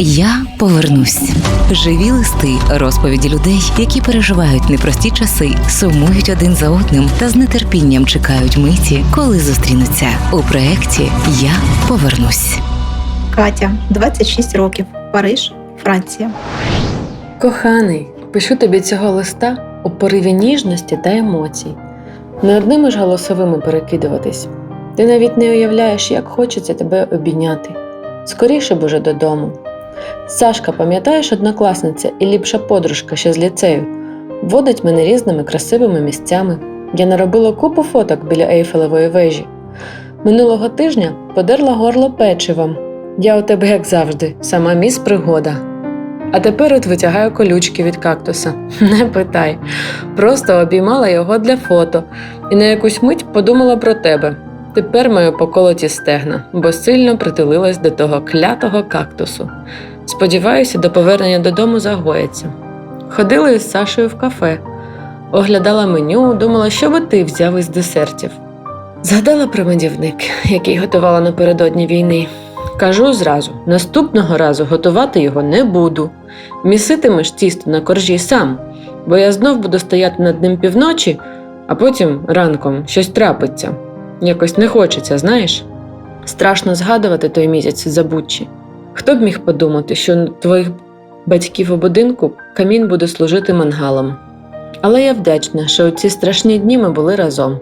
Я повернусь. Живі листи, розповіді людей, які переживають непрості часи, сумують один за одним та з нетерпінням чекають миті, коли зустрінуться у проєкті Я повернусь. Катя, 26 років, Париж, Франція. Коханий, пишу тобі цього листа у пориві ніжності та емоцій. Не одними ж голосовими перекидуватись. Ти навіть не уявляєш, як хочеться тебе обійняти. Скоріше б уже додому. Сашка, пам'ятаєш, однокласниця і ліпша подружка ще з ліцею, водить мене різними красивими місцями. Я наробила купу фоток біля Ейфелевої вежі. Минулого тижня подерла горло печивом. Я у тебе, як завжди, сама міс пригода. А тепер от витягаю колючки від кактуса. Не питай. Просто обіймала його для фото і на якусь мить подумала про тебе. Тепер маю поколоті стегна, бо сильно притулилась до того клятого кактусу. Сподіваюся, до повернення додому загоїться. Ходила із Сашою в кафе, оглядала меню, думала, що би ти взяв із десертів. Згадала про медівник, який готувала напередодні війни. Кажу зразу: наступного разу готувати його не буду. Міситимеш тісто на коржі сам, бо я знов буду стояти над ним півночі, а потім ранком щось трапиться. Якось не хочеться, знаєш? Страшно згадувати той місяць забучі. Хто б міг подумати, що твоїх батьків у будинку камін буде служити мангалом. Але я вдячна, що у ці страшні дні ми були разом.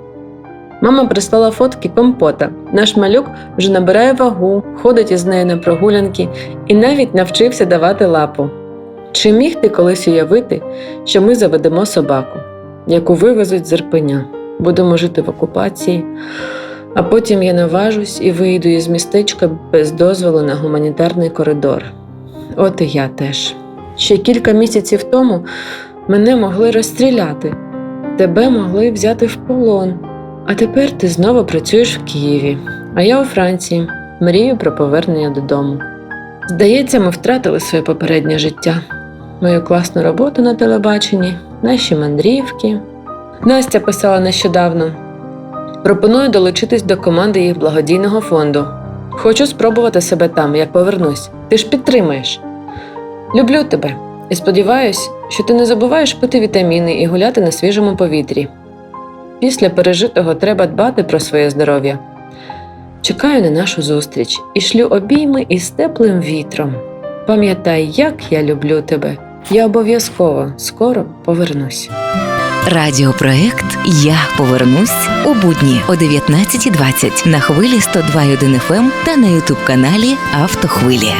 Мама прислала фотки компота. Наш малюк вже набирає вагу, ходить із нею на прогулянки і навіть навчився давати лапу. Чи міг ти колись уявити, що ми заведемо собаку, яку вивезуть з Ірпеня, будемо жити в окупації, а потім я наважусь і вийду із містечка без дозволу на гуманітарний коридор. От і я теж. Ще кілька місяців тому мене могли розстріляти, тебе могли взяти в полон. А тепер ти знову працюєш в Києві, а я у Франції, мрію про повернення додому. Здається, ми втратили своє попереднє життя, мою класну роботу на телебаченні, наші мандрівки. Настя писала нещодавно: пропоную долучитись до команди їх благодійного фонду. Хочу спробувати себе там, як повернусь. Ти ж підтримаєш. Люблю тебе і сподіваюсь, що ти не забуваєш пити вітаміни і гуляти на свіжому повітрі. Після пережитого треба дбати про своє здоров'я. Чекаю на нашу зустріч і шлю обійми із теплим вітром. Пам'ятай, як я люблю тебе. Я обов'язково скоро повернусь. Радіопроект Я повернусь у будні о 19.20 на хвилі 102.1 FM та на ютуб каналі Автохвилі.